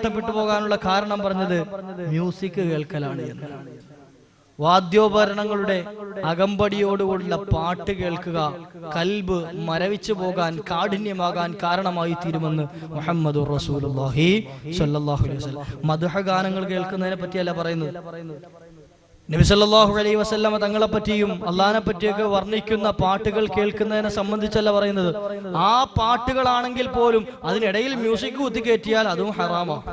നഷ്ടപ്പെട്ടു പോകാനുള്ള കാരണം പറഞ്ഞത് മ്യൂസിക് കേൾക്കലാണ് വാദ്യോപകരണങ്ങളുടെ അകമ്പടിയോടുകൂടിയുള്ള പാട്ട് കേൾക്കുക കൽബ് മരവിച്ചു പോകാൻ കാഠിന്യമാകാൻ കാരണമായി തീരുമെന്ന് മുഹമ്മദ് വസല്ലം മധുഹ ഗാനങ്ങൾ കേൾക്കുന്നതിനെ പറ്റിയല്ല പറയുന്നത്. നബി അലൈ അലൈഹി വസല്ലമ തങ്ങളെ പറ്റിയും അള്ളഹാനെ പറ്റിയൊക്കെ വർണിക്കുന്ന പാട്ടുകൾ കേൾക്കുന്നതിനെ സംബന്ധിച്ചല്ല പറയുന്നത്. ആ പാട്ടുകളാണെങ്കിൽ പോലും അതിനിടയിൽ മ്യൂസിക് കുത്തിക്കയറ്റിയാൽ അതും ഹറാമാണ്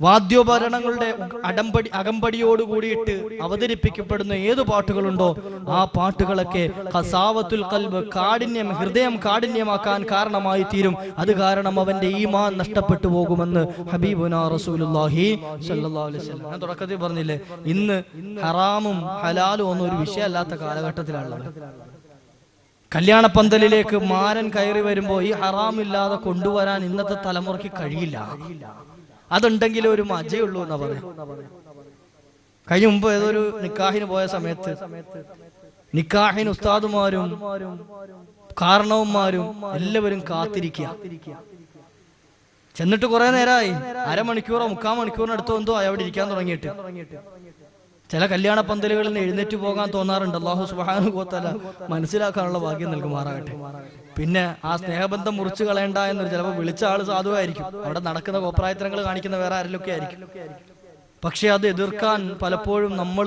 വാദ്യോപകരണങ്ങളുടെ അടമ്പടി അകമ്പടിയോട് കൂടിയിട്ട് അവതരിപ്പിക്കപ്പെടുന്ന ഏത് പാട്ടുകളുണ്ടോ ആ പാട്ടുകളൊക്കെ ഖസാവത്തുൽ കൽബ് കാഠിന്യം ഹൃദയം കാഠിന്യമാക്കാൻ കാരണമായി തീരും. അത് കാരണം അവന്റെ ഈമാൻ നഷ്ടപ്പെട്ടു പോകുമെന്ന് ഹബീബുന വസല്ലം. ഞാൻ തുടക്കത്തിൽ പറഞ്ഞില്ലേ ഇന്ന് ഹറാമും ഹലാലും ഒന്നും ഒരു വിഷയമല്ലാത്ത കാലഘട്ടത്തിലാണുള്ളത്. കല്യാണ പന്തലിലേക്ക് മാരൻ കയറി വരുമ്പോ ഈ ഹറാമില്ലാതെ കൊണ്ടുവരാൻ ഇന്നത്തെ തലമുറയ്ക്ക് കഴിയില്ല. അതുണ്ടെങ്കിൽ ഒരു മജയുള്ളൂ എന്നാ പറയാം കഴിഞ്ഞ മുമ്പ് ഏതൊരു നിക്കാഹിന് പോയ സമയത്ത് നിക്കാഹിന് ഉസ്താദുമാരും കാരണവന്മാരും എല്ലാവരും കാത്തിരിക്കുക. ചെന്നിട്ട് കുറെ നേരമായി അരമണിക്കൂറോ മുക്കാൽ മണിക്കൂറിന് അടുത്തോ എന്തോ അവിടെ ഇരിക്കാൻ തുടങ്ങിയിട്ട്. ചില കല്യാണ പന്തലുകളിൽ നിന്ന് എഴുന്നേറ്റ് പോകാൻ തോന്നാറുണ്ട്. അള്ളാഹു സുബാനുഭവത്തല മനസ്സിലാക്കാനുള്ള ഭാഗ്യം നൽകുമാറാകട്ടെ. പിന്നെ ആ സ്നേഹബന്ധം മുറിച്ചു കളയണ്ട എന്ന് ചിലപ്പോൾ വിളിച്ച ആൾ സാധുവായിരിക്കും. അവിടെ നടക്കുന്ന കോപ്രായത്തരങ്ങൾ കാണിക്കുന്ന വേറെ ആരെങ്കിലൊക്കെ ആയിരിക്കും. പക്ഷെ അത് എതിർക്കാൻ പലപ്പോഴും നമ്മൾ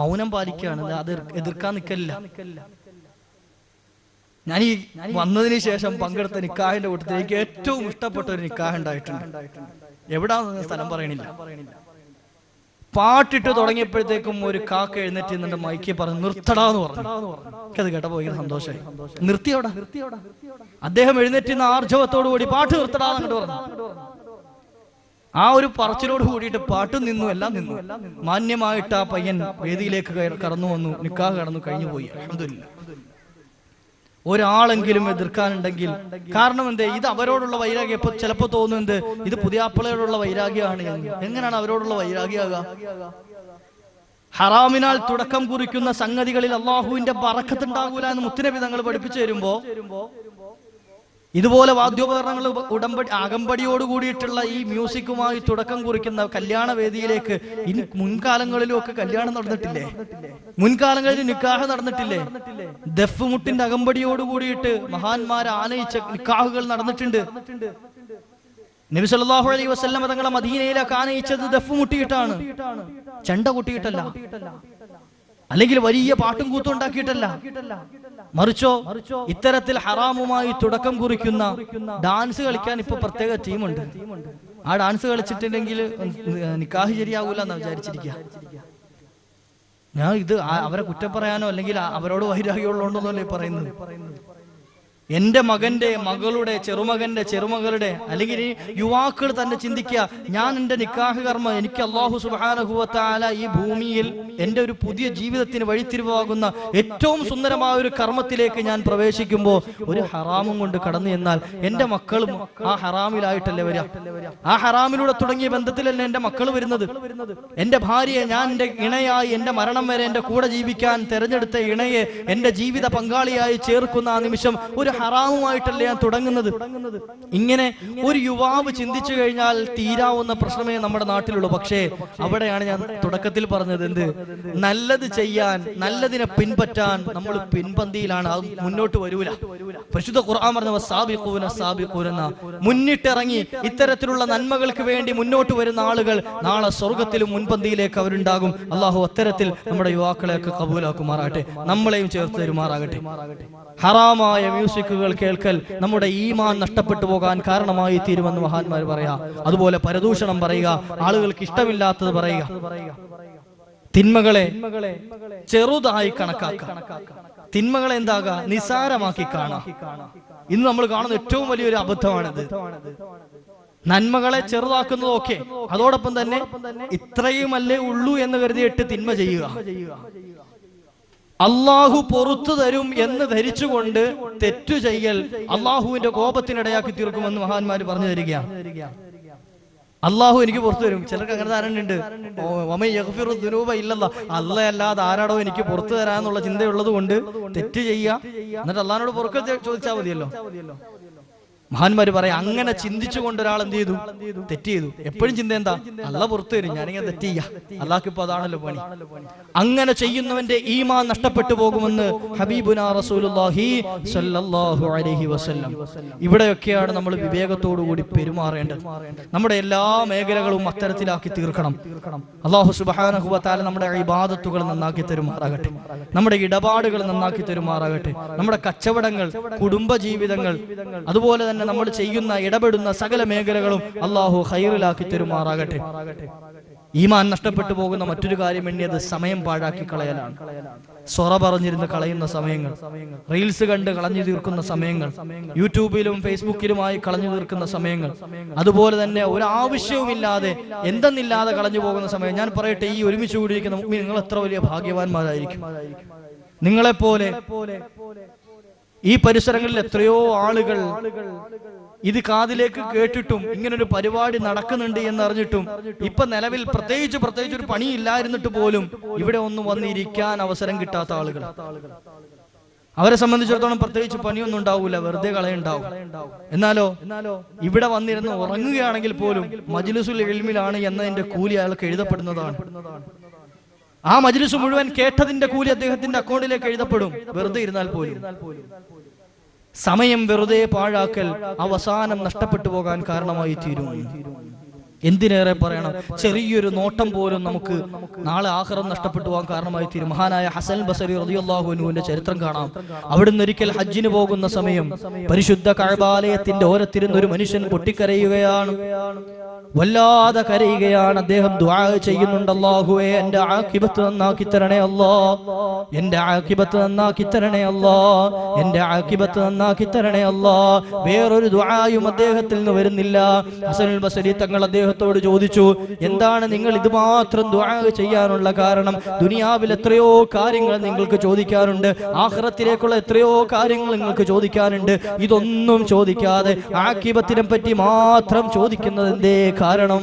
മൗനം പാലിക്കുകയാണ്. അത് എതിർക്കാൻ നിൽക്കലില്ല. ഞാൻ ഈ വന്നതിന് ശേഷം പങ്കെടുത്ത നിക്കാഹിന്റെ കൂട്ടത്തിൽ എനിക്ക് ഏറ്റവും ഇഷ്ടപ്പെട്ട ഒരു നിക്കാഹ് ഉണ്ടായിട്ടുണ്ട്. എവിടാന്ന് സ്ഥലം പറയണില്ല. പാട്ടിട്ട് തുടങ്ങിയപ്പോഴത്തേക്കും ഒരു കാക്ക എഴുന്നേറ്റ് നിന്റെ മൈക്ക് പറഞ്ഞു നിർത്തടാന്ന് പറഞ്ഞു. എനിക്കത് കേട്ടപ്പോ ഭയങ്കര സന്തോഷമായി. നിർത്തിയോടാ അദ്ദേഹം നിന്ന് ആർജവത്തോടു കൂടി പാട്ട് നിർത്തടാ പറഞ്ഞു. ആ ഒരു പറച്ചിലോട് കൂടിയിട്ട് പാട്ട് നിന്നു എല്ലാം നിന്നു. മാന്യമായിട്ട് ആ പയ്യൻ വേദിയിലേക്ക് കടന്നു വന്നു. നിക്കാഹ് കടന്നു കഴിഞ്ഞു പോയി അൽഹംദുലില്ലാ ഒരാളെങ്കിലും എതിർക്കാനുണ്ടെങ്കിൽ കാരണം എന്തേ? ഇത് അവരോടുള്ള വൈരാഗ്യം ഇപ്പൊ ചിലപ്പോ തോന്നുന്നത് ഇത് പുതിയാപ്പിളയോടുള്ള വൈരാഗ്യമാണ് എങ്ങനെയാണ് അവരോടുള്ള വൈരാഗ്യമാകുക? ഹറാമിനാൽ തുടക്കം കുറിക്കുന്ന സംഗതികളിൽ അള്ളാഹുവിന്റെ ബറക്കത്തുണ്ടാകൂല എന്ന് മുത്തുനബി തങ്ങൾ പഠിപ്പിച്ചു തരുമ്പോ ഇതുപോലെ വാദ്യോപകരണങ്ങൾ ഉടമ്പടി അകമ്പടിയോട് കൂടിയിട്ടുള്ള ഈ മ്യൂസിക്കുമായി തുടക്കം കുറിക്കുന്ന കല്യാണ വേദിയിലേക്ക് ഇനി മുൻകാലങ്ങളിലും ഒക്കെ കല്യാണം നടന്നിട്ടില്ലേ? മുൻകാലങ്ങളിൽ നിക്കാഹ് നടന്നിട്ടില്ലേ? ദഫ് മുട്ടിന്റെ അകമ്പടിയോട് കൂടിയിട്ട് മഹാന്മാരെ ആനയിച്ച നിക്കാഹുകൾ നടന്നിട്ടുണ്ട്. നബി സല്ലല്ലാഹു അലൈഹി വസല്ലമ തങ്ങളെ മദീനയിലേക്ക് ആനയിച്ചത് ദഫ് മുട്ടിയിട്ടാണ് ചണ്ട കൂട്ടിയിട്ടല്ല. അല്ലെങ്കിൽ വലിയ പാട്ടും കൂത്തും ഉണ്ടാക്കിയിട്ടല്ല. മറിച്ചോ? ഇത്തരത്തിൽ ഹറാമുമായി തുടക്കം കുറിക്കുന്ന ഡാൻസ് കളിക്കാൻ ഇപ്പൊ പ്രത്യേക ടീമുണ്ട് ആ ഡാൻസ് കളിച്ചിട്ടുണ്ടെങ്കിൽ നിക്കാഹ് ശരിയാകൂല എന്നാ വിചാരിച്ചിരിക്കുക ഞാൻ ഇത് അവരെ കുറ്റം പറയാനോ അല്ലെങ്കിൽ അവരോട് വൈരാഗ്യമുള്ളതുകൊണ്ടോന്നല്ലേ പറയുന്നത്? എന്റെ മകന്റെ മകളുടെ ചെറുമകന്റെ ചെറുമകളുടെ അല്ലെങ്കിൽ യുവാക്കൾ തന്നെ ചിന്തിക്കുക ഞാൻ എന്റെ നിക്കാഹ് കർമ്മ എനിക്ക് അള്ളാഹു സുബാനഹുവത്താല ഈ ഭൂമിയിൽ എന്റെ ഒരു പുതിയ ജീവിതത്തിന് വഴിത്തിരിവാകുന്ന ഏറ്റവും സുന്ദരമായ ഒരു കർമ്മത്തിലേക്ക് ഞാൻ പ്രവേശിക്കുമ്പോൾ ഒരു ഹറാമും കൊണ്ട് കടന്നു എന്നാൽ എന്റെ മക്കളും ആ ഹറാമിലായിട്ടല്ലേ വരിക? ആ ഹറാമിലൂടെ തുടങ്ങിയ ബന്ധത്തിലല്ലേ എന്റെ മക്കൾ വരുന്നത്? എന്റെ ഭാര്യയെ ഞാൻ എന്റെ ഇണയായി എന്റെ മരണം വരെ എന്റെ കൂടെ ജീവിക്കാൻ തെരഞ്ഞെടുത്ത ഇണയെ എന്റെ ജീവിത പങ്കാളിയായി ചേർക്കുന്ന ആ നിമിഷം ഒരു ഹറാമുമായിട്ടല്ലേ ഞാൻ തുടങ്ങുന്നത്? ഇങ്ങനെ ഒരു യുവാവ് ചിന്തിച്ചു കഴിഞ്ഞാൽ തീരാവുന്ന പ്രശ്നമേ നമ്മുടെ നാട്ടിലുള്ളൂ. പക്ഷേ അവിടെയാണ് ഞാൻ തുടക്കത്തിൽ പറഞ്ഞത് എന്ത്? നല്ലത് ചെയ്യാൻ നല്ലതിനെ പിൻപറ്റാൻ നമ്മൾ പിൻപന്തിയിലാണ്. അത് മുന്നോട്ട് വരൂല. പരിശുദ്ധ ഖുർആൻ പറഞ്ഞ സാബിഖൂന സാബിഖൂന എന്ന മുന്നിട്ടിറങ്ങി ഇത്തരത്തിലുള്ള നന്മകൾക്ക് വേണ്ടി മുന്നോട്ട് വരുന്ന ആളുകൾ നാളെ സ്വർഗത്തിലും മുൻപന്തിയിലേക്ക് അവരുണ്ടാകും. അള്ളാഹു അത്തരത്തിൽ നമ്മുടെ യുവാക്കളെയൊക്കെ കബൂലാക്കുമാറാകട്ടെ. നമ്മളെയും ചേർത്ത് തരുമാറാകട്ടെ. ഹറാമായ മ്യൂസിക്കുകൾ കേൾക്കൽ നമ്മുടെ ഈമാൻ നഷ്ടപ്പെട്ടു പോകാൻ കാരണമായി തീരുമെന്ന് മഹാന്മാർ പറയാ. അതുപോലെ പരദൂഷണം പറയുക ആളുകൾക്ക് ഇഷ്ടമില്ലാത്തത് പറയുക. തിന്മകളെ ചെറുതായി കണക്കാക്കുക തിന്മകളെ എന്താകുക നിസാരമാക്കി കാണാം. ഇന്ന് നമ്മൾ കാണുന്ന ഏറ്റവും വലിയൊരു അബദ്ധമാണിത്. നന്മകളെ ചെറുതാക്കുന്നതൊക്കെ അതോടൊപ്പം തന്നെ ഇത്രയുമല്ലേ ഉള്ളൂ എന്ന് കരുതിയിട്ട് തിന്മ ചെയ്യുക. അള്ളാഹു പൊറത്തു തരും എന്ന് ധരിച്ചുകൊണ്ട് തെറ്റു ചെയ്യൽ അള്ളാഹുവിന്റെ കോപത്തിനിടയാക്കി തീർക്കുമെന്ന് മഹാന്മാര് പറഞ്ഞു തരികയാണ് അള്ളാഹു എനിക്ക് പുറത്തു തരും. ചിലർക്ക് അങ്ങനെ ധാരണയുണ്ട്. ഇല്ലല്ല. അല്ല അല്ലാതെ ആരാടോ എനിക്ക് പുറത്തു തരാന്നുള്ള ചിന്തയുള്ളത് കൊണ്ട് തെറ്റ് ചെയ്യുക. എന്നിട്ട് അള്ളഹാനോട് പുറക്കെ ചോദിച്ചാൽ മതിയല്ലോ. മഹാന്മാര് പറയാം അങ്ങനെ ചിന്തിച്ചുകൊണ്ട് ഒരാൾ എന്ത് ചെയ്തു? തെറ്റ് ചെയ്തു. എപ്പോഴും ചിന്ത എന്താ? അല്ല പുറത്തു വരും ഞാനിങ്ങനെ തെറ്റ് ചെയ്യാ. അള്ളാഹ് ഇപ്പൊ അതാണല്ലോ പണി. അങ്ങനെ ചെയ്യുന്നവന്റെ ഈമാൻ നഷ്ടപ്പെട്ടു പോകുമെന്ന് ഹബീബുന അലൈഹി വസല്ലം. ഇവിടെയൊക്കെയാണ് നമ്മൾ വിവേകത്തോടു കൂടി പെരുമാറേണ്ടത്. നമ്മുടെ എല്ലാ മേഖലകളും അത്തരത്തിലാക്കി തീർക്കണം. അള്ളാഹു സുബ്ഹാനഹു തആല നമ്മുടെ ഇബാദത്തുകൾ നന്നാക്കി തരുമാറാകട്ടെ. നമ്മുടെ ഇടപാടുകൾ നന്നാക്കി തരുമാറാകട്ടെ. നമ്മുടെ കച്ചവടങ്ങൾ കുടുംബ ജീവിതങ്ങൾ അതുപോലെ തന്നെ നമ്മൾ ചെയ്യുന്ന ഇടപെടുന്ന സകല മേഖലകളും അള്ളാഹു ഹൈറിലാക്കി തരുമാറാകട്ടെ. ഈമാൻ നഷ്ടപ്പെട്ടു പോകുന്ന മറ്റൊരു കാര്യം എണ്ണിയത് സമയം പാഴാക്കി കളയലാണ്. സൊറ പറഞ്ഞിരുന്ന് കളയുന്ന സമയങ്ങൾ റീൽസ് കണ്ട് കളഞ്ഞു തീർക്കുന്ന സമയങ്ങൾ യൂട്യൂബിലും ഫേസ്ബുക്കിലുമായി കളഞ്ഞു തീർക്കുന്ന സമയങ്ങൾ അതുപോലെ തന്നെ ഒരു ആവശ്യവുമില്ലാതെ എന്തെന്നില്ലാതെ കളഞ്ഞു പോകുന്ന സമയം. ഞാൻ പറയട്ടെ ഈ ഒരുമിച്ച് കൂടിയിരിക്കുന്ന നിങ്ങൾ എത്ര വലിയ ഭാഗ്യവാന്മാരായിരിക്കും? നിങ്ങളെപ്പോലെ ഈ പരിസരങ്ങളിൽ എത്രയോ ആളുകൾ ഇത് കാതിലേക്ക് കേട്ടിട്ടും ഇങ്ങനൊരു പരിപാടി നടക്കുന്നുണ്ട് എന്നറിഞ്ഞിട്ടും ഇപ്പൊ നിലവിൽ പ്രത്യേകിച്ച് പ്രത്യേകിച്ച് ഒരു പണിയില്ലായിരുന്നിട്ട് പോലും ഇവിടെ ഒന്നും വന്നിരിക്കാൻ അവസരം കിട്ടാത്ത ആളുകൾ. അവരെ സംബന്ധിച്ചിടത്തോളം പ്രത്യേകിച്ച് പണിയൊന്നും ഉണ്ടാവൂല വെറുതെ കളയുണ്ടാവും. എന്നാലോ ഇവിടെ വന്നിരുന്ന് ഉറങ്ങുകയാണെങ്കിൽ പോലും മജ്ലിസുൽ ഇൽമിലാണ് എന്നതിന്റെ കൂലി അയാൾക്ക് എഴുതപ്പെടുന്നതാണ്. ആ മജ്ലിസ് മുഴുവൻ കേട്ടതിന്റെ കൂലി അദ്ദേഹത്തിന്റെ അക്കൗണ്ടിലേക്ക് എഴുതപ്പെടും. വെറുതെ ഇരുന്നാൽ പോലും. സമയം വെറുതെ പാഴാക്കൽ അവസാനം നഷ്ടപ്പെട്ടു പോകാൻ കാരണമായി തീരും. എന്തിനേറെ പറയണം? ചെറിയൊരു നോട്ടം പോലും നമുക്ക് നാളെ ആഹ്റം നഷ്ടപ്പെട്ടു പോകാൻ കാരണമായി തീരും. മഹാനായ ഹസൻ ബസരി റതിയുല്ലാഹുനുവിന്റെ ചരിത്രം കാണാം. അവിടുന്ന് ഒരിക്കൽ ഹജ്ജിന് പോകുന്ന സമയം പരിശുദ്ധ കഴബാലയത്തിന്റെ ഓരത്തിരുന്ന് ഒരു മനുഷ്യൻ പൊട്ടിക്കരയുകയാണ്. വല്ലാതെ കരയുകയാണ്. അദ്ദേഹം ചെയ്യുന്നുണ്ട്. അല്ലാഹുവേ എന്റെ ആക്കിബത്ത് നന്നാക്കി തരണേ അല്ലോ. എന്റെ ആക്കിബത്ത് നന്നാക്കി തരണേ അല്ലോ. എന്റെ ആക്കിബത്ത് നന്നാക്കി തരണേ അല്ലോ. വേറൊരു ദുആയും അദ്ദേഹത്തിൽ നിന്ന് വരുന്നില്ല. ഹസനുൽ ബസരി തങ്ങൾ അദ്ദേഹത്തോട് ചോദിച്ചു എന്താണ് നിങ്ങൾ ഇത് മാത്രം ദുആ ചെയ്യാനുള്ള കാരണം? ദുനിയാവിൽ എത്രയോ കാര്യങ്ങൾ നിങ്ങൾക്ക് ചോദിക്കാറുണ്ട്. ആഖിറത്തിലേക്കുള്ള എത്രയോ കാര്യങ്ങൾ നിങ്ങൾക്ക് ചോദിക്കാനുണ്ട് ഇതൊന്നും ചോദിക്കാതെ ആക്കിബത്തിനെ പറ്റി മാത്രം ചോദിക്കുന്നത് എന്തേ കാരണം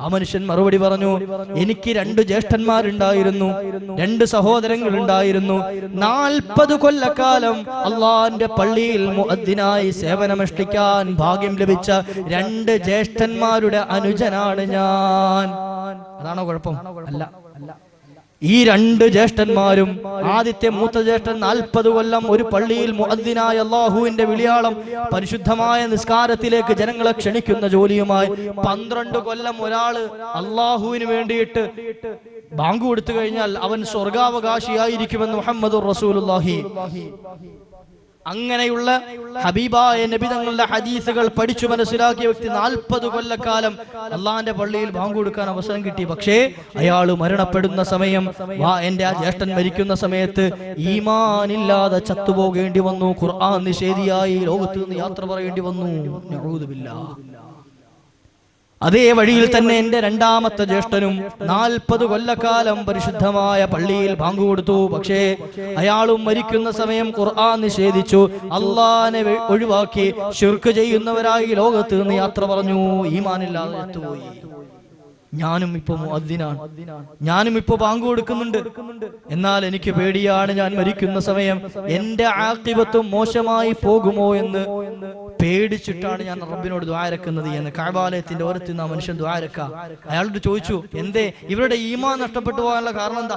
ആ മനുഷ്യൻ മറുപടി പറഞ്ഞു എനിക്ക് രണ്ട് ജ്യേഷ്ഠന്മാരുണ്ടായിരുന്നു രണ്ട് സഹോദരങ്ങൾ ഉണ്ടായിരുന്നു നാൽപ്പത് കൊല്ലക്കാലം അള്ളാന്റെ പള്ളിയിൽ മുഅദ്ദിനായി സേവനമനുഷ്ഠിക്കാൻ ഭാഗ്യം ലഭിച്ച രണ്ട് ജ്യേഷ്ഠന്മാരുടെ അനുജനാണ് ഞാൻ. അതാണോ കുഴപ്പം? അല്ല അല്ല. ഈ രണ്ട് ജ്യേഷ്ഠന്മാരും ആദ്യത്തെ മൂത്ത ജ്യേഷ്ഠൻ നാൽപ്പത് കൊല്ലം ഒരു പള്ളിയിൽ മുഅദ്ദിനായ അള്ളാഹുവിന്റെ വിളിയാളം പരിശുദ്ധമായ നിസ്കാരത്തിലേക്ക് ജനങ്ങളെ ക്ഷണിക്കുന്ന ജോലിയുമായി പന്ത്രണ്ട് കൊല്ലം ഒരാൾ അള്ളാഹുവിന് വേണ്ടിയിട്ട് ബാങ്ക് കൊടുത്തു കഴിഞ്ഞാൽ അവൻ സ്വർഗാവകാശിയായിരിക്കുമെന്ന് മുഹമ്മദ് റസൂലുള്ളാഹി. അങ്ങനെയുള്ള ഹബീബായ നബി തങ്ങളുടെ ഹദീസുകൾ പഠിച്ചു മനസ്സിലാക്കിയ വ്യക്തി നാൽപ്പത് കൊല്ലക്കാലം അള്ളാന്റെ പള്ളിയിൽ ബാങ്ക് കൊടുക്കാൻ അവസരം കിട്ടി. പക്ഷേ അയാൾ മരണപ്പെടുന്ന സമയം വാ എന്റെ ആ ജ്യേഷ്ഠൻ മരിക്കുന്ന സമയത്ത് ഈമാനില്ലാതെ ചത്തുപോകേണ്ടി വന്നു. ഖുർആൻ നിഷേധിയായി ലോകത്ത് നിന്ന് യാത്ര പറയേണ്ടി വന്നു. അതേ വഴിയിൽ തന്നെ എന്റെ രണ്ടാമത്തെ ജ്യേഷ്ഠനും നാൽപ്പത് കൊല്ലക്കാലം പരിശുദ്ധമായ പള്ളിയിൽ ബാങ്ക് കൊടുത്തു. പക്ഷേ അയാളും മരിക്കുന്ന സമയം ഖുർആൻ നിഷേധിച്ചു. അള്ളാനെ ഒഴിവാക്കി ഷിർക്ക് ചെയ്യുന്നവരായി ലോകത്ത് നിന്ന് യാത്ര പറഞ്ഞു. ഈമാനില്ലാതെ ചത്തുപോയി ഞാനും ഇപ്പൊ മുഅദ്ദിനാണ്. ഞാനും ഇപ്പോ ബാങ്ക് കൊടുക്കുന്നുണ്ട്. എന്നാൽ എനിക്ക് പേടിയാണ് ഞാൻ മരിക്കുന്ന സമയം എന്റെ ആക്തിപത്വം മോശമായി പോകുമോ എന്ന് പേടിച്ചിട്ടാണ് ഞാൻ റബ്ബിനോട് ദ്വാരക്കുന്നത് എന്ന് കാബാലയത്തിന്റെ ഓരത്തിൽ നിന്ന് ആ മനുഷ്യൻ ദ്വാരക്ക അയാളോട് ചോദിച്ചു എന്തേ ഇവരുടെ ഈമാൻ നഷ്ടപ്പെട്ടു പോകാനുള്ള കാരണം എന്താ?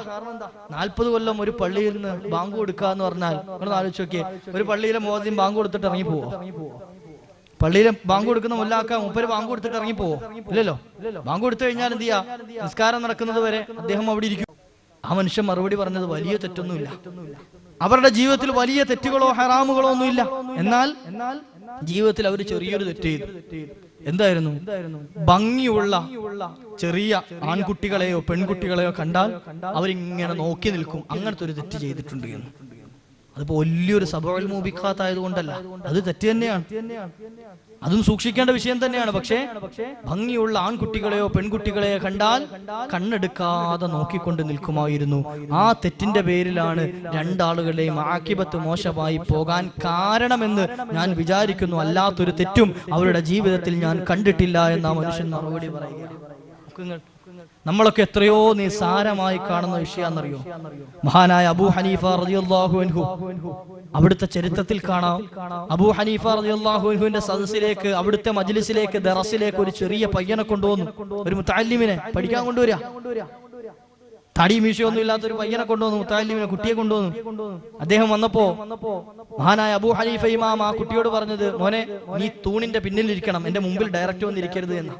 നാൽപ്പത് കൊല്ലം ഒരു പള്ളിയിൽ നിന്ന് ബാങ്ക് കൊടുക്കുക എന്ന് പറഞ്ഞാൽ നിങ്ങൾ ആലോചിച്ച് നോക്കിയേ ഒരു പള്ളിയിലെ മോദ്യം ബാങ്ക് കൊടുത്തിട്ട് ഇറങ്ങി പോവോ പള്ളിയിലെ ബാങ്ക് കൊടുക്കുന്ന മുല്ലാക്ക മുപ്പര് ബാങ്ക് കൊടുത്തിട്ട് ഇറങ്ങി പോവോ ഇല്ലല്ലോ? ബാങ്ക് കൊടുത്തു കഴിഞ്ഞാൽ എന്ത് ചെയ്യാ? നിസ്കാരം നടക്കുന്നത് വരെ അദ്ദേഹം അവിടെ ഇരിക്കും. ആ മനുഷ്യൻ മറുപടി പറഞ്ഞത് വലിയ തെറ്റൊന്നുമില്ല. അവരുടെ ജീവിതത്തിൽ വലിയ തെറ്റുകളോ ഹറാമുകളോ ഒന്നുമില്ല. എന്നാൽ ജീവിതത്തിൽ അവർ ചെറിയൊരു തെറ്റ് ചെയ്തു. എന്തായിരുന്നു? ഭംഗിയുള്ള ചെറിയ ആൺകുട്ടികളെയോ പെൺകുട്ടികളെയോ കണ്ടാൽ അവരിങ്ങനെ നോക്കി നിൽക്കും. അങ്ങനത്തെ ഒരു തെറ്റ് ചെയ്തിട്ടുണ്ട് എന്ന്. അതിപ്പോ വലിയൊരു സഭകളിൽ മൂപിക്കാത്തായത് കൊണ്ടല്ല അത് തെറ്റ് തന്നെയാണ്. അതും സൂക്ഷിക്കേണ്ട വിഷയം തന്നെയാണ്. പക്ഷേ ഭംഗിയുള്ള ആൺകുട്ടികളെയോ പെൺകുട്ടികളെയോ കണ്ടാൽ കണ്ണെടുക്കാതെ നോക്കിക്കൊണ്ട് നിൽക്കുമായിരുന്നു. ആ തെറ്റിന്റെ പേരിലാണ് രണ്ടാളുകളുടെയും ആക്കിപത്ത് മോശമായി പോകാൻ കാരണമെന്ന് ഞാൻ വിചാരിക്കുന്നു. അല്ലാത്തൊരു തെറ്റും അവരുടെ ജീവിതത്തിൽ ഞാൻ കണ്ടിട്ടില്ല എന്ന് മനുഷ്യൻ മറുപടി പറയുക. നമ്മളൊക്കെ എത്രയോ നിസാരമായി കാണുന്ന വിഷയാന്നറിയോ മഹാനായ അബു ഹനീഫ റളിയല്ലാഹു അൻഹു. അവിടുത്തെ ചരിത്രത്തിൽ കാണാം. അബു ഹനീഫ റളിയല്ലാഹു സദസ്സിലേക്ക് അവിടുത്തെ മജ്ലിസിലേക്ക് ദറസിലേക്ക് ഒരു ചെറിയ പയ്യനെ കൊണ്ടുവന്നു. ഒരു മുത്താലിമിനെ പഠിക്കാൻ കൊണ്ടുവരിക തടി മീശയൊന്നും ഇല്ലാത്ത ഒരു പയ്യനെ കൊണ്ടുവന്നു മുത്താലിമിനെ കുട്ടിയെ കൊണ്ടുവന്നു. അദ്ദേഹം വന്നപ്പോ മഹാനായ അബു ഹനീഫ ഇമാം ആ കുട്ടിയോട് പറഞ്ഞത് മോനെ നീ തൂണിന്റെ പിന്നിൽ ഇരിക്കണം എന്റെ മുമ്പിൽ ഡയറക്റ്റ് വന്നിരിക്കരുത് എന്ന്.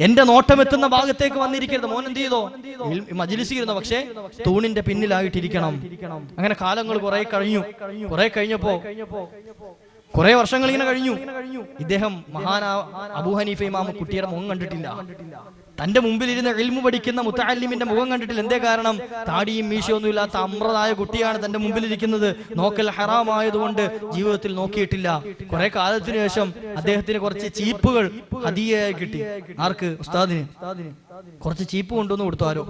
എന്റെ നോട്ടം എത്തുന്ന ഭാഗത്തേക്ക് വന്നിരിക്കരുത്. മോൻ എന്ത് ചെയ്തോ? മജിലിസിരുന്നു പക്ഷേ തൂണിന്റെ പിന്നിലായിട്ടിരിക്കണം. അങ്ങനെ കാലങ്ങൾ കുറെ കഴിഞ്ഞു. കുറെ കഴിഞ്ഞപ്പോ കുറെ വർഷങ്ങൾ ഇങ്ങനെ കഴിഞ്ഞു. ഇദ്ദേഹം മഹാന അബൂ ഹനീഫ ഇമാം കുട്ടിയുടെ മുഖം കണ്ടിട്ടില്ല. തന്റെ മുമ്പിൽ ഇരുന്ന് എൽമു പഠിക്കുന്ന മുത്താലിമിന്റെ മുഖം കണ്ടിട്ടില്ല. എന്തേ കാരണം? താടിയും മീശയൊന്നും ഇല്ലാത്ത അമ്രതായ കുട്ടിയാണ് തന്റെ മുമ്പിൽ ഇരിക്കുന്നത് നോക്കൽ ഹറാമായതുകൊണ്ട് ജീവിതത്തിൽ നോക്കിയിട്ടില്ല. കുറെ കാലത്തിന് ശേഷം അദ്ദേഹത്തിന് കുറച്ച് ചീപ്പുകൾ അതിയായി കിട്ടി. ആർക്ക്? ഉസ്താദിന്. കുറച്ച് ചീപ്പ് കൊണ്ടുവന്ന് കൊടുത്തു ആരോ.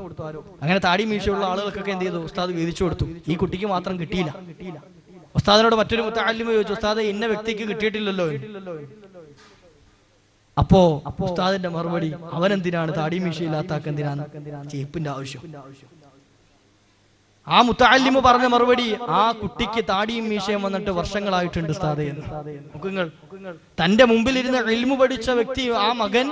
അങ്ങനെ താടിയും മീശയുള്ള ആളുകൾക്കൊക്കെ എന്ത് ചെയ്തു? ഉസ്താദ് വീതിച്ചു കൊടുത്തു. ഈ കുട്ടിക്ക് മാത്രം കിട്ടിയില്ല. ഉസ്താദിനോട് മറ്റൊരു മുത്താലിമ ചോദിച്ചു ഉസ്താദ് ഇന്ന വ്യക്തിക്ക് കിട്ടിയിട്ടില്ലല്ലോ അപ്പോ ഉസ്താദിന്റെ മറുപടി അവൻ എന്തിനാണ് താടി മീശയില്ലാത്താക്ക് എന്തിനാണ് ചേപ്പിന്റെ ആവശ്യം. ആ മുത്താലിമ പറഞ്ഞ മറുപടി ആ കുട്ടിക്ക് താടിയും മീശയും വന്നിട്ട് വർഷങ്ങളായിട്ടുണ്ട് എന്ന്. തന്റെ മുമ്പിൽ ഇരുന്ന് എൽമു പഠിച്ച വ്യക്തി ആ മകൻ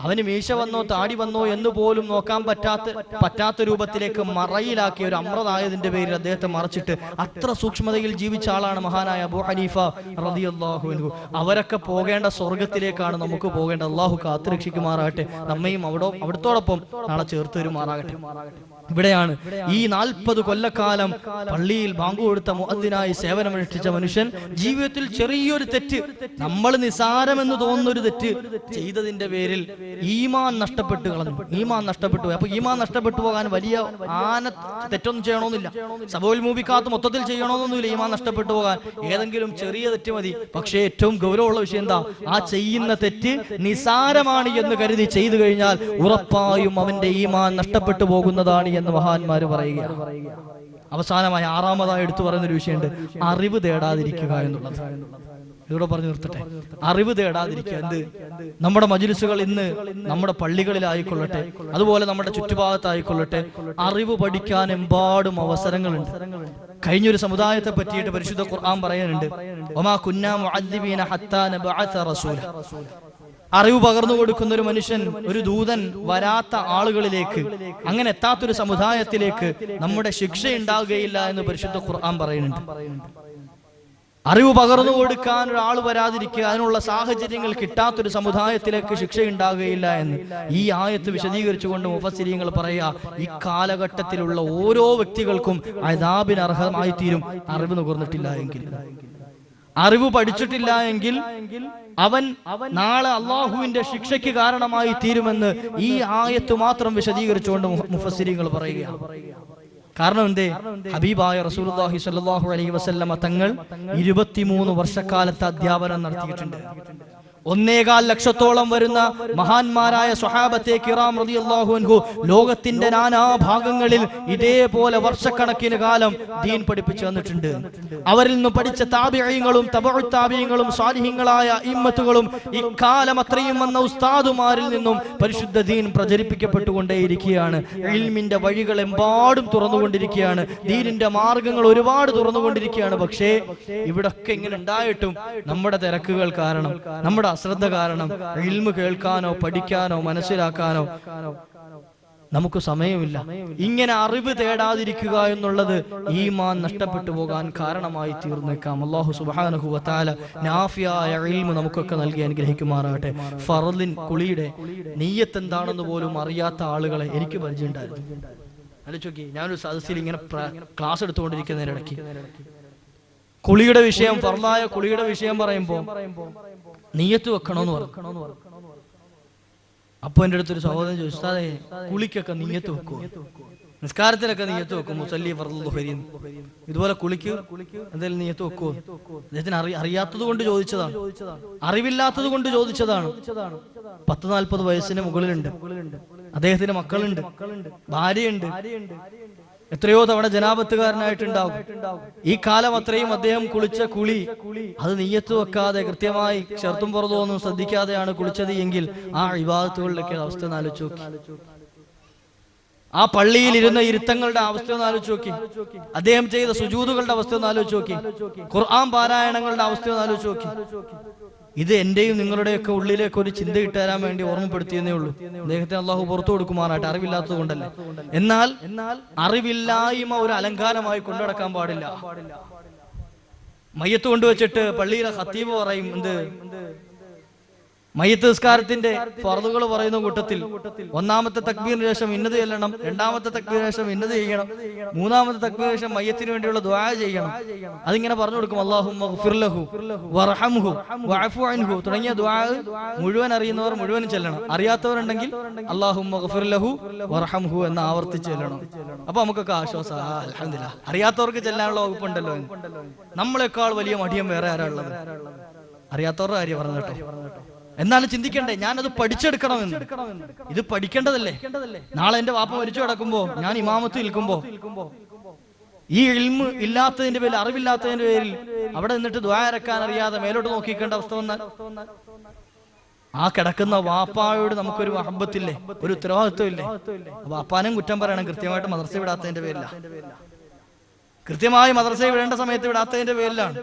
അവന് മീശ വന്നോ താടി വന്നോ എന്ന് പോലും നോക്കാൻ പറ്റാത്ത പറ്റാത്ത രൂപത്തിലേക്ക് മറയിലാക്കിയ ഒരു അമ്രതായതിന്റെ പേരിൽ അദ്ദേഹത്തെ മറച്ചിട്ട് അത്ര സൂക്ഷ്മതയിൽ ജീവിച്ച ആളാണ് മഹാനായ അബു ഹനീഫ റളിയല്ലാഹു അൻഹു. അവരൊക്കെ പോകേണ്ട സ്വർഗത്തിലേക്കാണ് നമുക്ക് പോകേണ്ട അള്ളാഹു കാത്തുരക്ഷിക്കുമാറാകട്ടെ. നമ്മയും അവിടെ അവിടത്തോടൊപ്പം നാളെ ചേർത്ത് വരുമാറാകട്ടെ ഇവിടെയാണ്. ഈ നാൽപ്പത് കൊല്ലക്കാലം പള്ളിയിൽ ബാങ്ക് കൊടുത്ത മുഅദ്ദിനായി സേവനമനുഷ്ഠിച്ച മനുഷ്യൻ ജീവിതത്തിൽ ചെറിയൊരു തെറ്റ്. നമ്മൾ നിസാരമെന്ന് തോന്നുന്നൊരു തെറ്റ് ചെയ്തതിന്റെ പേരിൽ ഈമാൻ നഷ്ടപ്പെട്ടു കളഞ്ഞു. ഈമാൻ നഷ്ടപ്പെട്ടു. അപ്പൊ ഈമാൻ നഷ്ടപ്പെട്ടു പോകാൻ വലിയ ആന തെറ്റൊന്നും ചെയ്യണമെന്നില്ല. സബോൽമൂപിക്കാത്ത മൊത്തത്തിൽ ചെയ്യണമെന്നൊന്നുമില്ല ഈമാൻ നഷ്ടപ്പെട്ടു പോകാൻ. ഏതെങ്കിലും ചെറിയ തെറ്റ് മതി. പക്ഷേ ഏറ്റവും ഗൗരവമുള്ള വിഷയം എന്താ? ആ ചെയ്യുന്ന തെറ്റ് നിസാരമാണ് എന്ന് കരുതി ചെയ്തു കഴിഞ്ഞാൽ ഉറപ്പായും അവന്റെ ഈമാൻ നഷ്ടപ്പെട്ടു പോകുന്നതാണ് എന്ന് മഹാന്മാര് പറയുകയാണ്. അവസാനമായി ആറാമതായി എടുത്തു പറയുന്ന ഒരു വിഷയമുണ്ട്. അറിവ് തേടാതിരിക്കുക എന്നുള്ളത്. ഇവിടെ പറഞ്ഞു നിർത്തട്ടെ. അറിവ് തേടാതിരിക്കുക എന്ത്? നമ്മുടെ മജിലിസുകൾ ഇന്ന് നമ്മുടെ പള്ളികളിലായിക്കൊള്ളട്ടെ അതുപോലെ നമ്മുടെ ചുറ്റുഭാഗത്തായിക്കൊള്ളട്ടെ അറിവ് പഠിക്കാൻ എമ്പാടും അവസരങ്ങളുണ്ട്. കഴിഞ്ഞൊരു സമുദായത്തെ പറ്റിയിട്ട് പരിശുദ്ധ ഖുർആൻ പറയാനുണ്ട്. കുന്നാ അറിവ് പകർന്നു കൊടുക്കുന്ന ഒരു മനുഷ്യൻ ഒരു ദൂതൻ വരാത്ത ആളുകളിലേക്ക് അങ്ങനെ എത്താത്തൊരു സമുദായത്തിലേക്ക് നമ്മുടെ ശിക്ഷ ഉണ്ടാകുകയില്ല എന്ന് പരിശുദ്ധ ഖുർആൻ പറയുന്നുണ്ട്. അറിവ് പകർന്നു കൊടുക്കാൻ ഒരാൾ വരാതിരിക്കുക അതിനുള്ള സാഹചര്യങ്ങൾ കിട്ടാത്തൊരു സമുദായത്തിലേക്ക് ശിക്ഷ ഉണ്ടാകുകയില്ല എന്ന് ഈ ആയത്ത് വിശദീകരിച്ചുകൊണ്ട് മുഫസിരിയങ്ങൾ പറയുക ഈ കാലഘട്ടത്തിലുള്ള ഓരോ വ്യക്തികൾക്കും അതാബിന് അർഹമായി തീരും അറിവ് നുകർന്നിട്ടില്ല എങ്കിൽ. അറിവ് പഠിച്ചിട്ടില്ല എങ്കിൽ അവൻ നാളെ അള്ളാഹുവിന്റെ ശിക്ഷയ്ക്ക് കാരണമായി തീരുമെന്ന് ഈ ആയത്ത് മാത്രം വിശദീകരിച്ചുകൊണ്ട് മുഫസിരികൾ പറയുകയാണ്. കാരണം എന്തേ? ഹബീബായ റസൂലുള്ളാഹി സല്ലാഹു അലൈഹി വസല്ലമ തങ്ങൾ ഇരുപത്തിമൂന്ന് വർഷക്കാലത്തെ അധ്യാപനം നടത്തിയിട്ടുണ്ട്. ഒന്നേകാൽ ലക്ഷത്തോളം വരുന്ന മഹാന്മാരായ സ്വഹാബത്തെ കിറാം റതിയാഹുൻഹു ലോകത്തിന്റെ ഭാഗങ്ങളിൽ ഇതേപോലെ വർഷക്കണക്കിന് കാലം ദീൻ പഠിപ്പിച്ചു വന്നിട്ടുണ്ട് അവരിൽ നിന്ന് പഠിച്ച താബിയങ്ങളും തബുത്താബിയങ്ങളും സ്വാലിഹ്യങ്ങളായ ഇമ്മത്തുകളും ഇക്കാലം അത്രയും വന്ന ഉസ്താദുമാരിൽ നിന്നും പരിശുദ്ധ ദീൻ പ്രചരിപ്പിക്കപ്പെട്ടുകൊണ്ടേയിരിക്കുകയാണ്. ഇൽമിന്റെ വഴികൾ എമ്പാടും തുറന്നുകൊണ്ടിരിക്കുകയാണ്. ദീനിന്റെ മാർഗങ്ങൾ ഒരുപാട് തുറന്നുകൊണ്ടിരിക്കുകയാണ്. പക്ഷേ ഇവിടൊക്കെ ഇങ്ങനെ ഉണ്ടായിട്ടും നമ്മുടെ തിരക്കുകൾ കാരണം നമ്മുടെ അശ്രദ്ധ കാരണം ഇൽമ് കേൾക്കാനോ പഠിക്കാനോ മനസ്സിലാക്കാനോ നമുക്ക് സമയമില്ല. ഇങ്ങനെ അറിവ് തേടാതിരിക്കുക എന്നുള്ളത് ഈ മാൻ നഷ്ടപ്പെട്ടു പോകാൻ കാരണമായി തീർന്നേക്കാം. അള്ളാഹു സുബാനഹു വത്താല നാഫിയായ ഇൽമ് നമുക്കൊക്കെ നൽകി അനുഗ്രഹിക്കുമാറാകട്ടെ. ഫറലിൻ കുളിയുടെ നെയ്യത്ത് എന്താണെന്ന് പോലും അറിയാത്ത ആളുകളെ എനിക്ക് പരിചയമുണ്ടായിരുന്നു. ഞാനൊരു സദസ്സിൽ ഇങ്ങനെ ക്ലാസ് എടുത്തുകൊണ്ടിരിക്കുന്നതിനിടയ്ക്ക്. കുളിയുടെ വിഷയം ഫറലായ കുളിയുടെ വിഷയം പറയുമ്പോ നീയത്ത് വെക്കണോന്ന് പറഞ്ഞു. അപ്പൊ എന്റെ അടുത്തൊരു സഹോദരൻ ചോദിച്ചു "ഉസ്താദേ, കുളിക്കൊക്കെ നീയത്ത് വെക്കുമോ നിസ്കാരത്തിലൊക്കെ നീയത്ത് വെക്കും മുസല്ലി ഫർദുഹരി ഇതുപോലെ കുളിക്ക് എന്തെങ്കിലും നീയത്ത് വെക്കുമോ അദ്ദേഹത്തിന് അറി അറിയാത്തത് കൊണ്ട് ചോദിച്ചതാണ്. അറിവില്ലാത്തത് കൊണ്ട് ചോദിച്ചതാണ്. പത്ത് നാൽപ്പത് വയസ്സിന് മുകളിലുണ്ട്. അദ്ദേഹത്തിന് മക്കളുണ്ട്. ഭാര്യയുണ്ട്. എത്രയോ തവണ ജനാപത്തുകാരനായിട്ടുണ്ടാവും ഈ കാലം അത്രയും അദ്ദേഹം കുളിച്ച കുളി അത് നീയത്ത് വെക്കാതെ കൃത്യമായി ചെറുത്തും പുറത്തു ഒന്നും ശ്രദ്ധിക്കാതെയാണ് കുളിച്ചത് എങ്കിൽ ആ വിവാദത്തുകളിലൊക്കെ അവസ്ഥ ഒന്ന് നോക്കി. ആ പള്ളിയിൽ ഇരുന്ന ഇരുത്തങ്ങളുടെ അവസ്ഥ ഒന്ന് ആലോചിച്ച് നോക്കി. അദ്ദേഹം ചെയ്ത സുജൂതുകളുടെ അവസ്ഥ ഒന്ന് ആലോചിച്ച് നോക്കി. ഖുർആൻ പാരായണങ്ങളുടെ അവസ്ഥ ഒന്ന് ആലോചിച്ച് നോക്കി. ഇത് എന്റെയും നിങ്ങളുടെയൊക്കെ ഉള്ളിലേക്ക് ഒരു ചിന്ത ഇട്ടുതരാൻ വേണ്ടി ഓർമ്മപ്പെടുത്തിയെന്നേ ഉള്ളൂ. അദ്ദേഹത്തെ അള്ളാഹു പുറത്തു കൊടുക്കുമാറാട്ടെ അറിവില്ലാത്തത് കൊണ്ടല്ല എന്നാൽ എന്നാൽ അറിവില്ലായ്മ ഒരു അലങ്കാരമായി കൊണ്ടുനടക്കാൻ പാടില്ല. മയ്യത്ത് കൊണ്ടുവച്ചിട്ട് പള്ളിയിലെ ഹത്തീബ് പറയും എന്ത്? മയ്യത്ത് നിസ്കാരത്തിന്റെ ഫർദുകൾ പറയുന്ന കൂട്ടത്തിൽ ഒന്നാമത്തെ തക്ബീറിന് ശേഷം ഇന്നത് ചെല്ലണം രണ്ടാമത്തെ തക്ബീറിന് ശേഷം ഇന്നത് ചെയ്യണം മൂന്നാമത്തെ തക്ബീറിന് ശേഷം മയ്യത്തിന് വേണ്ടിയുള്ള ദ്വാ ചെയ്യണം. അതിങ്ങനെ പറഞ്ഞു കൊടുക്കും അള്ളാഹു തുടങ്ങിയ ദ്വാ മുഴുവൻ അറിയുന്നവർ മുഴുവൻ ചെല്ലണം. അറിയാത്തവരുണ്ടെങ്കിൽ അള്ളാഹു ലഹു വർഹംഹു എന്ന് ആവർത്തിച്ച് ചെല്ലണം. അപ്പൊ നമുക്കൊക്കെ ആശ്വാസം അറിയാത്തവർക്ക് ചെല്ലാനുള്ള വകുപ്പുണ്ടല്ലോ. നമ്മളെക്കാൾ വലിയ മടിയം വേറെ ആരാ ഉള്ളത്? അറിയാത്തവരുടെ കാര്യം പറഞ്ഞു കേട്ടോ. എന്നാലും ചിന്തിക്കണ്ടേ ഞാനത് പഠിച്ചെടുക്കണമെന്ന്. ഇത് പഠിക്കേണ്ടതല്ലേ? നാളെ എന്റെ വാപ്പ മരിച്ചു കിടക്കുമ്പോ ഞാൻ ഇമാമത്ത് നിൽക്കുമ്പോ ഈ ഇൽമ് ഇല്ലാത്തതിന്റെ പേരിൽ അറിവില്ലാത്തതിന്റെ പേരിൽ അവിടെ നിന്നിട്ട് ദ്വാരക്കാൻ അറിയാതെ മേലോട്ട് നോക്കിക്കേണ്ട അവസ്ഥ വന്നാൽ ആ കിടക്കുന്ന വാപ്പായോട് നമുക്കൊരു മഹബത്തില്ലേ ഒരു ഉത്തരവാദിത്വം ഇല്ലേ വാപ്പാനും കുറ്റം പറയണം കൃത്യമായിട്ട് മദർസ വിടാത്തതിന്റെ പേരില. കൃത്യമായി മദർസ വിടേണ്ട സമയത്ത് വിടാത്തതിന്റെ പേരിലാണ്.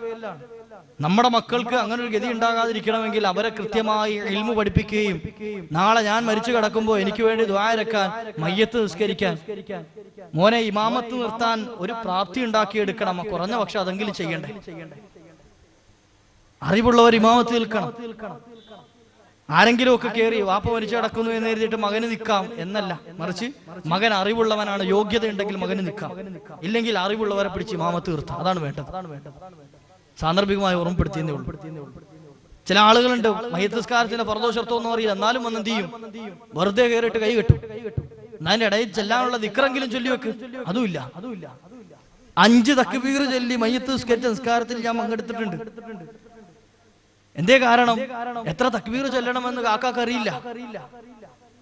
നമ്മുടെ മക്കൾക്ക് അങ്ങനെ ഒരു ഗതി ഉണ്ടാകാതിരിക്കണമെങ്കിൽ അവരെ കൃത്യമായി ഇൽമു പഠിപ്പിക്കുകയും നാളെ ഞാൻ മരിച്ചു കിടക്കുമ്പോൾ എനിക്ക് വേണ്ടി ദ്വാരക്കാൻ മയ്യത്ത് നിസ്കരിക്കാൻ. മോനെ ഇമാമത്ത് നിർത്താൻ ഒരു പ്രാപ്തി ഉണ്ടാക്കിയെടുക്കണം. കുറഞ്ഞ പക്ഷെ അതെങ്കിലും ചെയ്യണ്ടേ? അറിവുള്ളവർ ഇമാമത്ത് നിൽക്കണം. ആരെങ്കിലും ഒക്കെ കയറി വാപ്പ മരിച്ചു കിടക്കുന്നു എന്ന് എഴുതിയിട്ട് മകന് നിൽക്കാം എന്നല്ല. മറിച്ച് മകൻ അറിവുള്ളവനാണ് യോഗ്യത ഉണ്ടെങ്കിൽ മകന് നിൽക്കാം. ഇല്ലെങ്കിൽ അറിവുള്ളവരെ പിടിച്ച് ഇമാമത്ത് നിർത്താം. അതാണ് വേണ്ടത്. സാന്ദർഭികമായി ഓർമ്മപ്പെടുത്തിയെന്നേ ഉള്ളൂ. ചില ആളുകളുണ്ട് മഹിത്സ്കാരത്തിന്റെ എന്ന് അറിയില്ല. എന്നാലും വന്ന് എന്ത് ചെയ്യും? വെറുതെ കയറിയിട്ട് കൈ കെട്ടും. അതിന്റെ ഇടയിൽ ചെല്ലാനുള്ള നിക്കറെങ്കിലും ചൊല്ലി വെക്ക്. അതുമില്ല. അതുമില്ല അഞ്ച് തക്ബീർ ചൊല്ലി മയ്യത്ത് സംസ്കാരത്തിൽ ഞാൻ പങ്കെടുത്തിട്ടുണ്ട്. എന്തേ കാരണം? എത്ര തക്ബീർ ചൊല്ലണമെന്ന് കാക്കാക്ക് അറിയില്ല.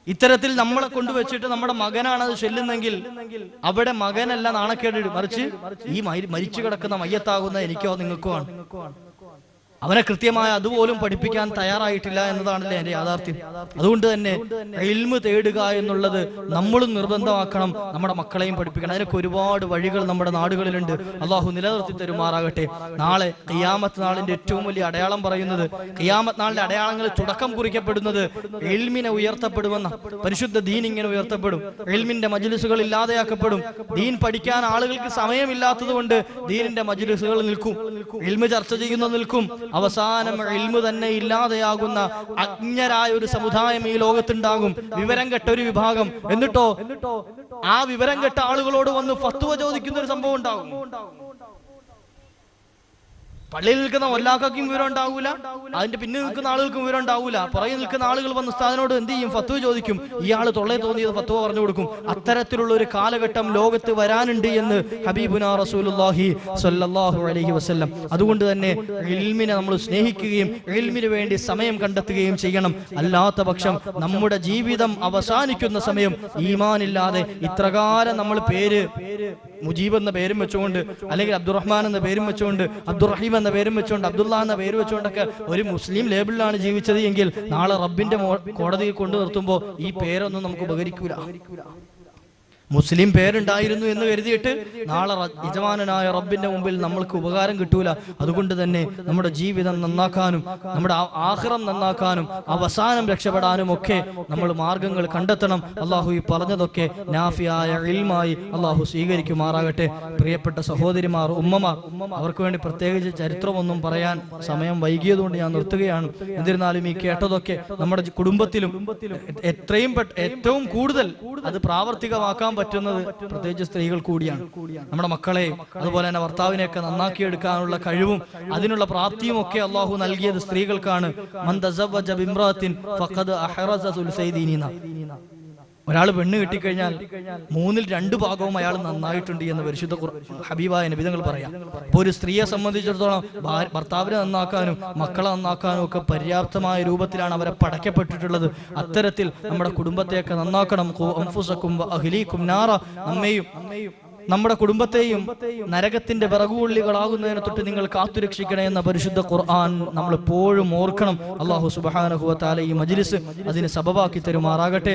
ഇത്തരത്തിൽ നമ്മളെ കൊണ്ടുവച്ചിട്ട് നമ്മുടെ മകനാണ് അത് ചെല്ലുന്നെങ്കിൽ അവിടെ മകനല്ല നാണക്കേട് മറിച്ച് ഈ മരിച്ചു കിടക്കുന്ന മയ്യത്താകുന്ന എനിക്കോ നിങ്ങൾക്കോ ആണ്. അവനെ കൃത്യമായ അതുപോലും പഠിപ്പിക്കാൻ തയ്യാറായിട്ടില്ല എന്നതാണല്ലേ എന്റെ യാഥാർത്ഥ്യം. അതുകൊണ്ട് തന്നെ ഇൽമ് തേടുക എന്നുള്ളത് നമ്മളും നിർബന്ധമാക്കണം നമ്മുടെ മക്കളെയും പഠിപ്പിക്കണം. അതിനൊക്കെ ഒരുപാട് വഴികൾ നമ്മുടെ നാടുകളിലുണ്ട്. അള്ളാഹു നിലനിർത്തി തരുമാറാകട്ടെ. നാളെ ഖിയാമത്ത് നാളിന്റെ ഏറ്റവും വലിയ അടയാളം പറയുന്നത് ഖിയാമത്ത് നാളിന്റെ അടയാളങ്ങൾ തുടക്കം കുറിക്കപ്പെടുന്നത് എൽമിനെ ഉയർത്തപ്പെടുമെന്ന പരിശുദ്ധ ദീൻ ഇങ്ങനെ ഉയർത്തപ്പെടും. എൽമിന്റെ മജിലിസുകൾ ഇല്ലാതെയാക്കപ്പെടും. ദീൻ പഠിക്കാൻ ആളുകൾക്ക് സമയമില്ലാത്തത് കൊണ്ട് ദീനിന്റെ മജിലിസുകൾ നിൽക്കും. എൽമ് ചർച്ച ചെയ്യുന്ന നിൽക്കും. അവസാനം ഇൽമു തന്നെ ഇല്ലാതെയാകുന്ന അജ്ഞരായ ഒരു സമുദായം ഈ ലോകത്തുണ്ടാകും. വിവരം കെട്ട ഒരു വിഭാഗം. എന്നിട്ടോ? ആ വിവരം കെട്ട ആളുകളോട് വന്ന് ഫത്വ ചോദിക്കുന്ന ഒരു സംഭവം ഉണ്ടാകും. പള്ളിയിൽ നിൽക്കുന്ന ഒല്ലാക്കും വിവരം ഉണ്ടാവൂല. അതിന്റെ പിന്നിൽ നിൽക്കുന്ന ആളുകൾക്കും വിവരം ഉണ്ടാവൂല. പുറകെ നിൽക്കുന്ന ആളുകൾ വന്ന് ഉസ്താദിനോട് എന്ത് ചെയ്യും? ഫത്വ ചോദിക്കും. ഇയാൾ തൊള്ളെ തോന്നിയത് ഫത്വ പറഞ്ഞു കൊടുക്കും. അത്തരത്തിലുള്ള ഒരു കാലഘട്ടം ലോകത്ത് വരാനുണ്ട് എന്ന് ഹബീബുന റസൂലുള്ളാഹി സ്വല്ലല്ലാഹു അലൈഹി വസല്ലം. അതുകൊണ്ട് തന്നെ ഇൽമിനെ നമ്മൾ സ്നേഹിക്കുകയും ഇൽമിന് വേണ്ടി സമയം കണ്ടെത്തുകയും ചെയ്യണം. അല്ലാത്ത പക്ഷം നമ്മുടെ ജീവിതം അവസാനിക്കുന്ന സമയം ഈമാനില്ലാതെ ഇത്രകാലം നമ്മൾ പേര് മുജീബ് എന്ന പേരും വെച്ചുകൊണ്ട് അല്ലെങ്കിൽ അബ്ദുറഹ്മാൻ എന്ന പേരും വെച്ചുകൊണ്ട് അബ്ദുറഹീം എന്ന പേരും വെച്ചുകൊണ്ട് അബ്ദുള്ള എന്ന പേര് വെച്ചുകൊണ്ടൊക്കെ ഒരു മുസ്ലിം ലേബിളിലാണ് ജീവിച്ചത് എങ്കിൽ നാളെ റബ്ബിന്റെ കോടതിയിൽ കൊണ്ടു നിർത്തുമ്പോൾ ഈ പേരൊന്നും നമുക്ക് ഉപകരിക്കൂല. മുസ്ലിം പേരുണ്ടായിരുന്നു എന്ന് കരുതിയിട്ട് നാളെ യജമാനായ റബ്ബിന്റെ മുമ്പിൽ നമ്മൾക്ക് ഉപകാരം കിട്ടൂല. അതുകൊണ്ട് തന്നെ നമ്മുടെ ജീവിതം നന്നാക്കാനും നമ്മുടെ ആഹ്റം നന്നാക്കാനും അവസാനം രക്ഷപ്പെടാനും ഒക്കെ നമ്മൾ മാർഗങ്ങൾ കണ്ടെത്തണം. അള്ളാഹു ഈ പറഞ്ഞതൊക്കെ നാഫിയായ ഇൽമായി അള്ളാഹു സ്വീകരിക്കുമാറാകട്ടെ. പ്രിയപ്പെട്ട സഹോദരിമാർ ഉമ്മമാർ അവർക്ക് വേണ്ടി പ്രത്യേകിച്ച് ചരിത്രമൊന്നും പറയാൻ സമയം വൈകിയതുകൊണ്ട് ഞാൻ നിർത്തുകയാണ്. എന്നിരുന്നാലും ഈ കേട്ടതൊക്കെ നമ്മുടെ കുടുംബത്തിലും എത്രയും ഏറ്റവും കൂടുതൽ അത് പ്രാവർത്തികമാക്കാൻ പറ്റുന്നത് പ്രത്യേകിച്ച് സ്ത്രീകൾ കൂടിയാണ്. നമ്മുടെ മക്കളെ അതുപോലെ തന്നെ ഭർത്താവിനെയൊക്കെ നന്നാക്കിയെടുക്കാനുള്ള കഴിവും അതിനുള്ള പ്രാപ്തിയും ഒക്കെ അള്ളാഹു നൽകിയത് സ്ത്രീകൾക്കാണ്. മൻ തസവ്വജ ബിംറാത്തിൻ ഫഖദ് അഹ്റസ സുൽസൈദീനിന. ഒരാൾ പെണ്ണ് കിട്ടിക്കഴിഞ്ഞാൽ മൂന്നിൽ രണ്ട് ഭാഗവും അയാൾ നന്നായിട്ടുണ്ട് എന്ന് പരിശുദ്ധ ഹബീബായ നബിതങ്ങൾ പറയാം. അപ്പോൾ ഒരു സ്ത്രീയെ സംബന്ധിച്ചിടത്തോളം ഭർത്താവിനെ നന്നാക്കാനും മക്കളെ നന്നാക്കാനും ഒക്കെ പര്യാപ്തമായ രൂപത്തിലാണ് അവരെ പടയ്ക്കപ്പെട്ടിട്ടുള്ളത്. അത്തരത്തിൽ നമ്മുടെ കുടുംബത്തെയൊക്കെ നന്നാക്കണം. അഹ്ലീക്കും നാറ. നമ്മെയും നമ്മുടെ കുടുംബത്തെയും നരകത്തിന്റെ വിറകുള്ളികളാകുന്നതിനെ തൊട്ട് നിങ്ങൾ കാത്തുരക്ഷിക്കണേ എന്ന പരിശുദ്ധ ഖുർആൻ നമ്മൾ എപ്പോഴും ഓർക്കണം. അള്ളാഹു സുബാനഹുവ ഈ മജിലിസ് അതിന് സബബാക്കി തരുമാറാകട്ടെ.